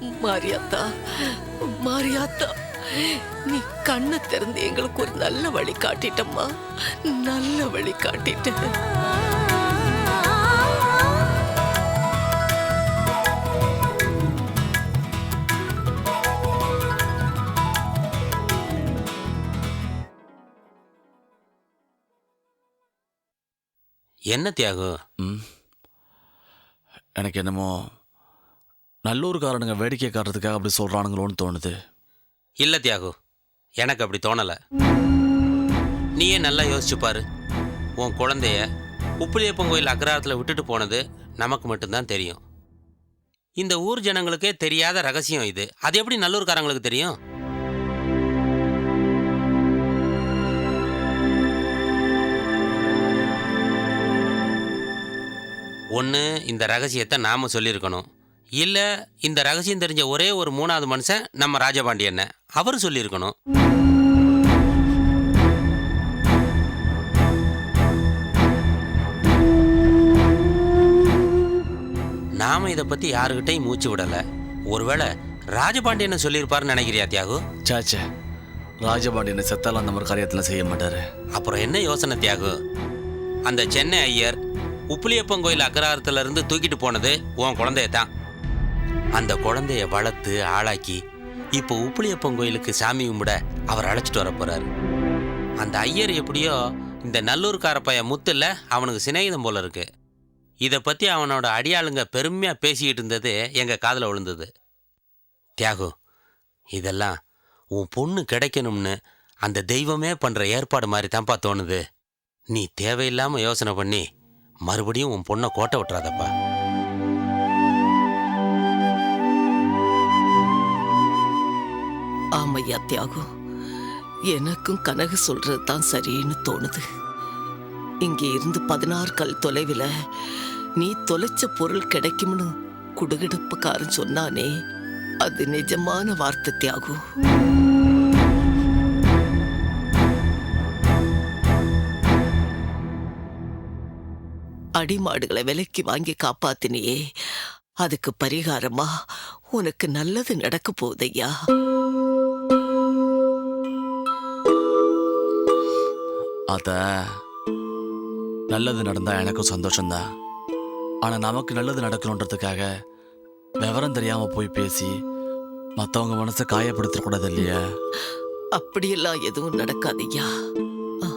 மாரியாத்தா மாரியாத்தா நீ கண்ணை திறந்து எங்களுக்கு ஒரு நல்ல வழி காட்டிட்டம்மா. நல்ல வழி காட்டிட்ட. என்ன தியாகு ம். எனக்கு என்னமோ நல்லூர்காரனுங்க வேடிக்கை காட்டுறதுக்காக அப்படி சொல்கிறானுங்களோன்னு தோணுது. இல்லை தியாகு எனக்கு அப்படி தோணலை. நீயே நல்லா யோசிச்சு பாரு. உன் குழந்தைய உப்புளியப்பன் கோயில் அக்ரஹாரத்தில் விட்டுட்டு போனது நமக்கு மட்டும்தான் தெரியும். இந்த ஊர் ஜனங்களுக்கே தெரியாத ரகசியம் இது. அது எப்படி நல்லூர்காரங்களுக்கு தெரியும்? ஒன்று இந்த ரகசியத்தை நாம் சொல்லியிருக்கணும். இல்லை இந்த ரகசியம் தெரிஞ்ச ஒரே ஒரு மூணாவது மனுஷன் நம்ம ராஜபாண்டியண்ண அவர் சொல்லியிருக்கணும். நாம இதை பற்றி யாருக்கிட்டையும் மூச்சு விடலை. ஒருவேளை ராஜபாண்டியனை சொல்லியிருப்பாருன்னு நினைக்கிறியா தியாகு? சாச்சே ராஜபாண்டியனை செத்தாலும் அந்த மாதிரி காரியத்தில் செய்ய மாட்டாரு. அப்புறம் என்ன யோசனை தியாகு? அந்த சென்னை ஐயர் உப்புளியப்பன் கோயில் அக்ரஹாரத்துல இருந்து தூக்கிட்டு போனது உன் குழந்தைய தான் அந்த குழந்தைய வளர்த்து ஆளாக்கி இப்போ உப்புளியப்பன் கோயிலுக்கு சாமி கும்பிட அவர் அழைச்சிட்டு வர போகிறாரு அந்த ஐயர் எப்படியோ இந்த நல்லூர்கார பையன் முத்துல அவனுக்கு சிநேகிதம் போல இருக்கு. இதை பற்றி அவனோட அடியாளுங்க பெருமையா பேசிக்கிட்டு இருந்தது எங்க காதில் விழுந்தது. தியாகு இதெல்லாம் உன் பொண்ணு கிடைக்கணும்னு அந்த தெய்வமே பண்ற ஏற்பாடு மாதிரி தான்ப்பா தோணுது. நீ தேவையில்லாம யோசனை பண்ணி மறுபடியும் உன் பொண்ணை கோட்டை விட்டுறாதப்பா. ஐயா தியாகம் எனக்கும் கனகு சொல்றது தான் சரின்னு தோணுது. இங்கே இருந்து பதினாறு கல் தொலைவில் நீ தொலைச்ச பொருள் கிடைக்கும்னு குடுகிடப்புக்காரன் சொன்னானே அது நிஜமான வார்த்தை தியாகம் அடிமாடுகளை விலைக்கு வாங்கி காப்பாத்தினியே அதுக்கு பரிகாரமா உனக்கு நல்லது நடக்க போகுதையா அத நல்லது நடந்தா எனக்கும் சந்தோஷம்தான். ஆனால் நமக்கு நல்லது நடக்கணுன்றதுக்காக விவரம் தெரியாமல் போய் பேசி மற்றவங்க மனசை காயப்படுத்தக்கூடாது இல்லையா அப்படியெல்லாம் எதுவும் நடக்காதையா ஆ,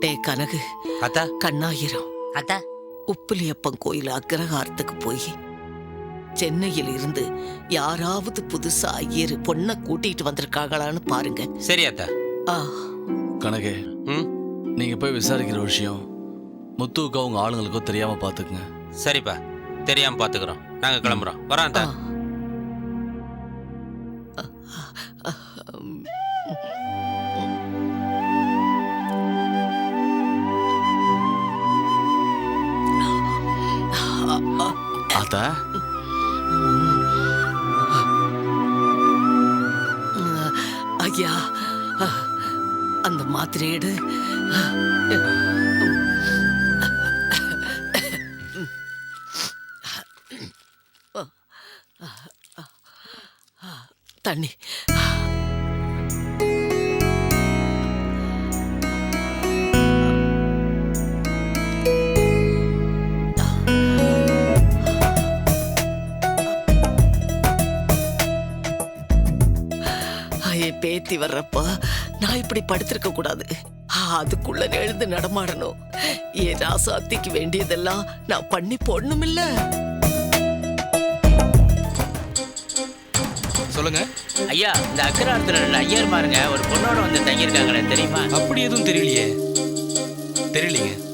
டே கனகு. அத்தா. கண்ணாயிரம். அத்தா. உப்புலியப்பன் கோயில் அக்ரஹாரத்துக்கு போய் சென்னையில் இருந்து யாராவது புதுசா ஐயர் பொண்ணை கூட்டிட்டு வந்திருக்காங்களான்னு பாருங்க. சரி அத்தா. ஆ. கனகே. ம்? நீங்கள் போய் விசாரிக்கிற விஷயம் முத்துவுக்கோ உங்கள் ஆளுங்களுக்கோ தெரியாமல் பார்த்துக்குங்க சரிப்பா. தெரியாம பாத்துக்கிறோம். நாங்க கிளம்புறோம். வரோம் ஆ. அத்தா. ம். அத்தா? ஐயா அந்த மாத்திரை எடு. தண்ணி பேத்தி வர்றப்ப நான் இப்படி படுத்திருக்க கூடாது அதுக்குள்ள எழுந்து நடமாடணும். என் ராசாத்திக்கு வேண்டியதெல்லாம் நான் பண்ணி போடணுமில்ல. சொல்லுங்க. ஐயா இந்த அக்ராரத்தில் ரெண்டு ஐயர் பாருங்க ஒரு பொண்ணோட வந்து தங்கியிருக்காங்களே தெரியுமா? அப்படி எதுவும் தெரியலையே. தெரியலைங்க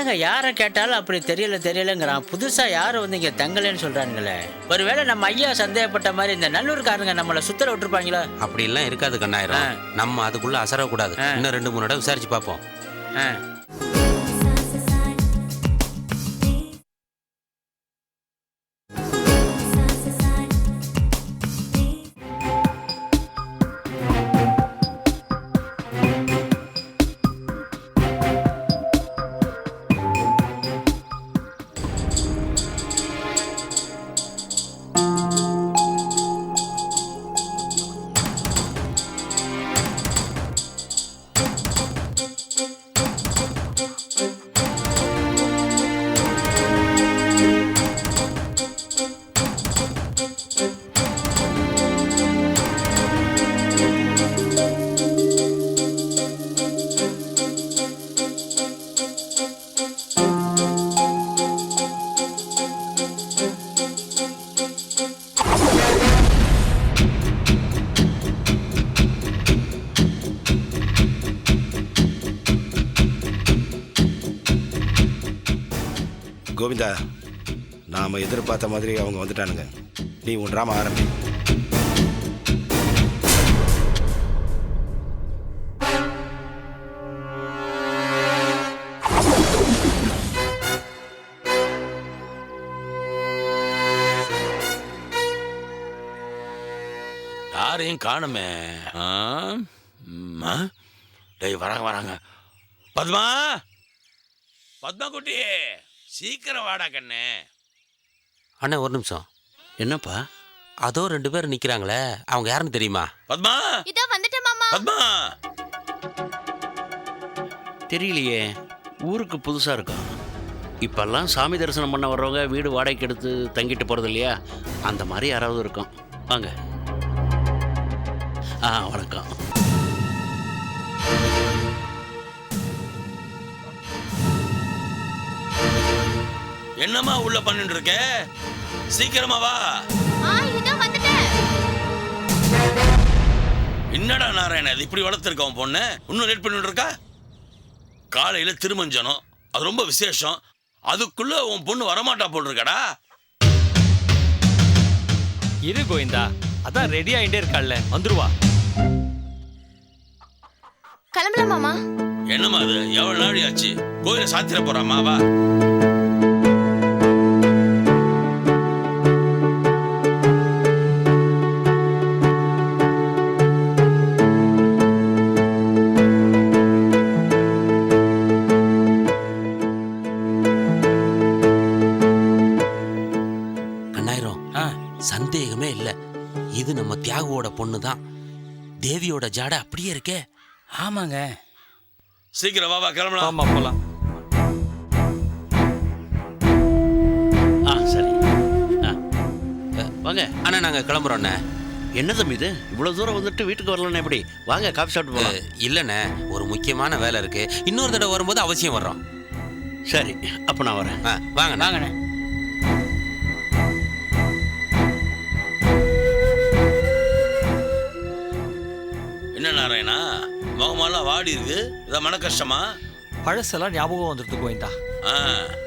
என்னங்க யாரை கேட்டாலும் அப்படி தெரியல தெரியலங்கிறான். புதுசா யாரும் வந்து இங்க தங்கலைன்னு சொல்றானுங்களே. ஒருவேளை நம்ம ஐயா சந்தேகப்பட்ட மாதிரி இந்த நல்லூர்காரங்க நம்மளை சுத்தர விட்டுருப்பாங்களோ? அப்படிலாம் இருக்காது கண்ணாயிரம். நம்ம அதுக்குள்ள அசரக்கூடாது. இன்னும் ரெண்டு மூணு இடம் விசாரிச்சு பார்ப்போம். ஆ. கோவிந்தா நாம் எதிர்பார்த்த மாதிரி அவங்க வந்துட்டானுங்க. நீ உன் ட்ராமா ஆரம்பி. யாரையும் காணுமே. ஆ? டேய் வராங்க வராங்க. பத்மா! பத்மா குட்டி! சீக்கிரம் வாடா கண்ணே. அண்ணா ஒரு நிமிஷம். என்னப்பா? அதோ ரெண்டு பேர் நிக்கிறாங்களே. அவங்க யாருன்னு தெரியுமா? பத்மா! இதோ வந்துட்டேன் மாமா. பத்மா! தெரியலையே. ஊருக்கு புதுசாக இருக்கும். இப்பெல்லாம் சாமி தரிசனம் பண்ண வர்றவங்க வீடு வாடகைக்கு எடுத்து தங்கிட்டு போகிறது இல்லையா? அந்த மாதிரி யாராவது இருக்கும். வாங்க. ஆ வணக்கம். என்னம்மா உள்ள பண்ணிட்டு இருக்க சீக்கிரமா வா. ஆ இதோ வந்துட்டேன். என்னடா நாராயண இது இப்படி வளர்த்துருக்க உன் பொண்ணு? இன்னும் லேட் பண்ணிட்டு இருக்கா காலையில திருமஞ்சனம். அது ரொம்ப விசேஷம். அதுக்குள்ள உன் பொண்ணு வரமாட்டா போல் இருக்கடா இரு கோவிந்தா அதான் ரெடி ஆயிட்டே இருக்காள்ல. வந்துருவா. கிளம்பலாம் மாமா. என்னம்மா அது? எவ்வளவு நாள் ஆச்சு? கோயில சாத்திர போறாமா? வா. தேவியோட ஜாடை அப்படியே இருக்கே. ஆமாங்க. சீக்கிரம் வா வா கிளம்பலாம் ஆமா போலாம். ஆ சரி. ஆ. வாங்க. அண்ணா நாங்க கிளம்புறோண்ணே என்ன தம்பி இது இவ்வளோ தூரம் வந்துட்டு வீட்டுக்கு வரலன்னா எப்படி? வாங்க காஃபி சாப்பிட்டு போகலாம் இல்லண்ணே. ஒரு முக்கியமான வேலை இருக்கு. இன்னொரு தடவை வரும்போது அவசியம் வர்றோம். சரி அப்போ நான் வரேன். ஆ, வாங்கண்ணா. வாங்கண்ணே. நாராயணா முகமெல்லாம் வாடி இருக்கு. இதான் மன கஷ்டமா பழசெல்லாம் ஞாபகம் வந்துருது கோவிந்தா. ஆ,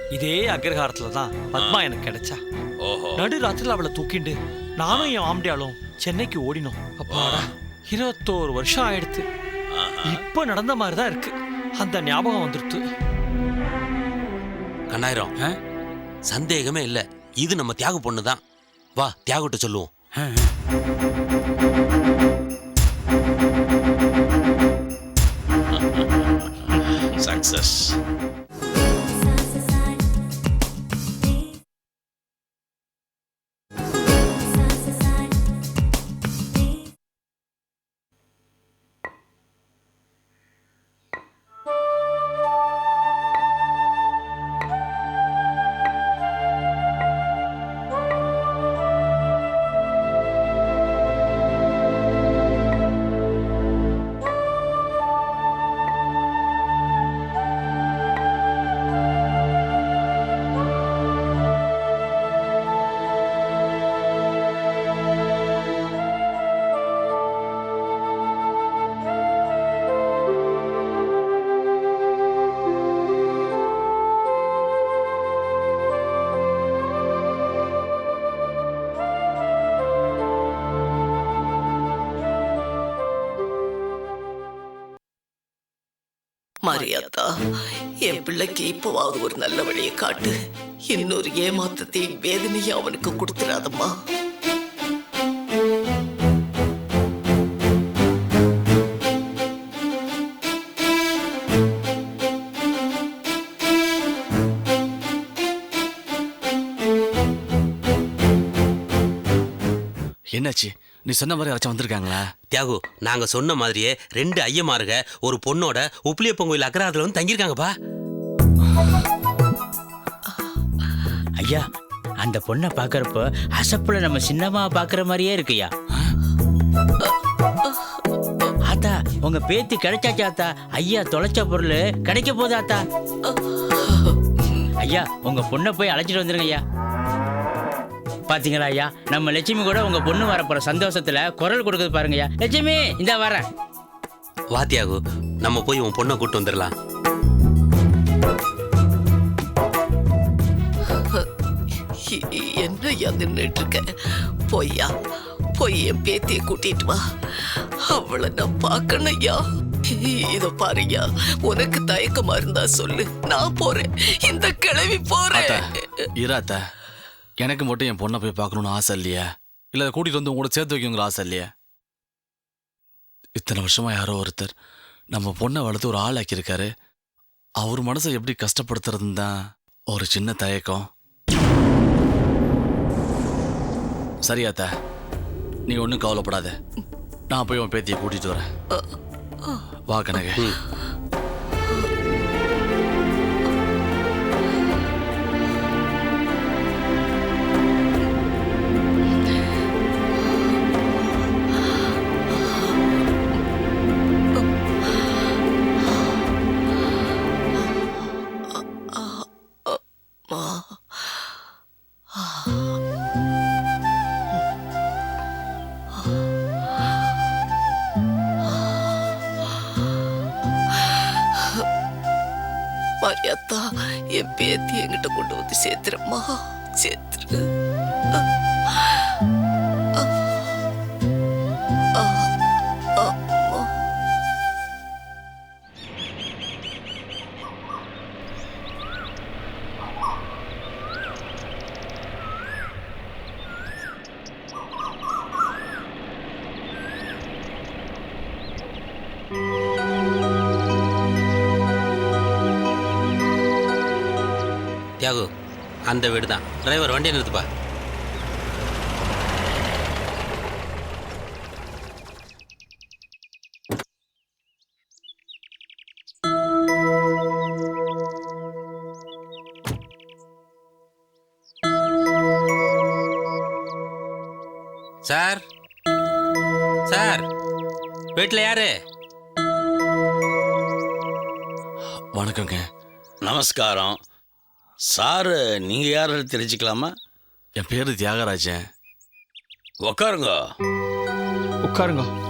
இதே அக்ரஹாரத்துல தான் பத்மா எனக்கு கிடைச்சா. ஓஹோ. நடு ராத்திரில அவளை தூக்கிண்டு நானும் என் ஆம்டியாலும் சென்னைக்கு ஓடினோம். அப்பாடா இருபத்தோரு வருஷம் ஆயிடுத்து. ஆஹா. இப்ப நடந்த மாதிரி தான் இருக்கு. அந்த ஞாபகம் வந்துருத்து. கண்ணாயிரம். ஆ? சந்தேகமே இல்ல. இது நம்ம தியாகு பொண்ணு தான் வா தியாகுட்ட சொல்லுவோம். சக்சஸ் மரியாதா என் பிள்ளைக்கு இப்போவாவது ஒரு நல்ல வழியை காட்டு. இன்னொரு ஏமாத்தத்தையும் வேதனையும் அவனுக்கு கொடுத்துடாதம்மா என்னாச்சு? நீ சொன்ன மாதிரி யாராச்சும் வந்திருக்காங்களா? தியாகு நாங்க சொன்ன மாதிரியே ரெண்டு ஐயமாருக ஒரு பொண்ணோட உப்பிலியப்பன் கோயில் அக்ரஹாரத்துல வந்து தங்கியிருக்காங்கப்பா. ஐயா அந்த பொண்ணை பார்க்கறப்ப அசப்புல நம்ம சின்னம்மா பார்க்குற மாதிரியே இருக்குய்யா. ஆத்தா உங்க பேத்தி கிடைச்சாச்சா ஆத்தா? ஐயா தொலைச்ச பொருள் கிடைக்க போகுது ஆத்தா? ஐயா உங்க பொண்ணை போய் அழைச்சிட்டு வந்துருங்க ஐயா பாத்தீங்களா ஐயா? நம்ம லட்சுமி கூட உங்க பொண்ணு வரப்போற சந்தோஷத்துல குரல் கொடுக்குது பாருங்க ஐயா. லட்சுமி இந்த வரேன் வா தியாகு. நம்ம போய் உன் பொண்ணை கூட்டு வந்துடலாம். என்னய்யா நின்றுட்டு இருக்க பொய்யா போய் என் பேத்திய கூட்டிட்டு வா. அவளை நான் பார்க்கணும் ஐயா. இத பாருயா உனக்கு தயக்கமா இருந்தா சொல்லு. நான் போறேன். இந்த கிளவி போறேன். இரு அத்த எனக்கு மட்டும் என் பொண்ணை போய் பார்க்கணும்னு ஆசை இல்லையா? இல்லை கூட்டிகிட்டு வந்து உங்களோட சேர்த்து வைக்கணுங்கிற ஆசை இல்லையா? இத்தனை வருஷமா யாரோ ஒருத்தர் நம்ம பொண்ணை வளர்த்து ஒரு ஆள் ஆக்கியிருக்காரு. அவர் மனசை எப்படி கஷ்டப்படுத்துறதுன்னு தான் ஒரு சின்ன தயக்கம். சரியாத்த நீ ஒன்றும் கவலைப்படாத. நான் போய் உன் பேத்தியை கூட்டிட்டு வரேன். வா கனக. அத்தா என் பேத்தி என்கிட்ட கொண்டு வந்து சேர்த்துறம்மா. சேர்த்துரு. தியாகு அந்த வீடு தான் டிரைவர் வண்டியை நிறுத்துப்பா. சார்? சார் வீட்டில் யாரு? வணக்கங்க நமஸ்காரம். சாரு நீங்க யாரு தெரிஞ்சுக்கலாமா? என் பேர் தியாகராஜன். உக்காருங்க. உட்காருங்க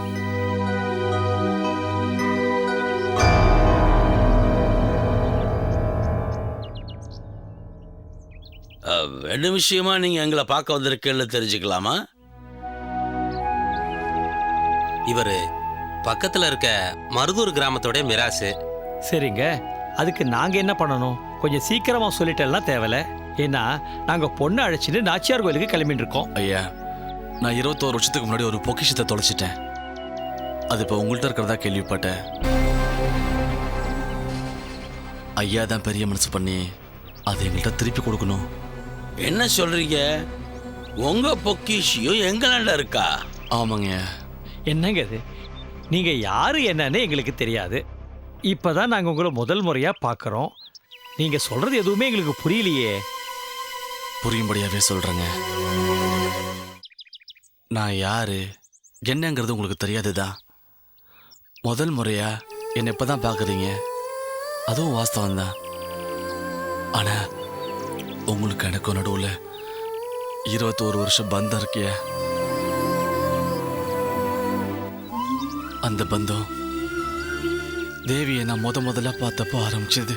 என்ன விஷயமா நீங்க எங்களை பார்க்க வந்திருக்கேன்னு தெரிஞ்சுக்கலாமா? இவர் பக்கத்தில் இருக்க மருதூர் கிராமத்தோட மிராசு. சரிங்க. அதுக்கு நாங்க என்ன பண்ணணும்? கொஞ்சம் சீக்கிரமா சொல்லிட்டெல்லாம் தேவையில்ல. ஏன்னா நாங்க பொண்ணை அழைச்சிட்டு நாச்சியார் கோயிலுக்கு கிளம்பிட்டு இருக்கோம் ஐயா நான் இருபத்தோரு வருஷத்துக்கு முன்னாடி ஒரு பொக்கிஷத்தை தொலைச்சிட்டேன். அது இப்போ உங்கள்கிட்ட இருக்கிறதா கேள்விப்பட்டேன். ஐயா தான் பெரிய மனசு பண்ணி அதை எங்கள்கிட்ட திருப்பி கொடுக்கணும். என்ன சொல்றீங்க? உங்க பொக்கிஷியும் எங்களாண்ட இருக்கா? ஆமாங்க. என்னங்க இது? நீங்க யாரு என்னன்னு எங்களுக்கு தெரியாது. இப்பதான் நாங்க உங்களை முதல் முறையா பார்க்கறோம் நீங்க சொல்றது எதுவுமே எங்களுக்கு புரியலையே. புரியும்படியாவே சொல்கிறேங்க நான் யாரு? என்னங்கிறது உங்களுக்கு தெரியாதுதான் முதல் முறையா என்னை இப்போ தான் பார்க்குறீங்க அதுவும் வாஸ்தவம் தான் ஆனால் உங்களுக்கு எனக்கு நடுவில் இருபத்தோரு வருஷம் பந்தம் இருக்கிய அந்த பந்தம் தேவியை நான் முத முதல்ல பார்த்தப்போ ஆரம்பிச்சது.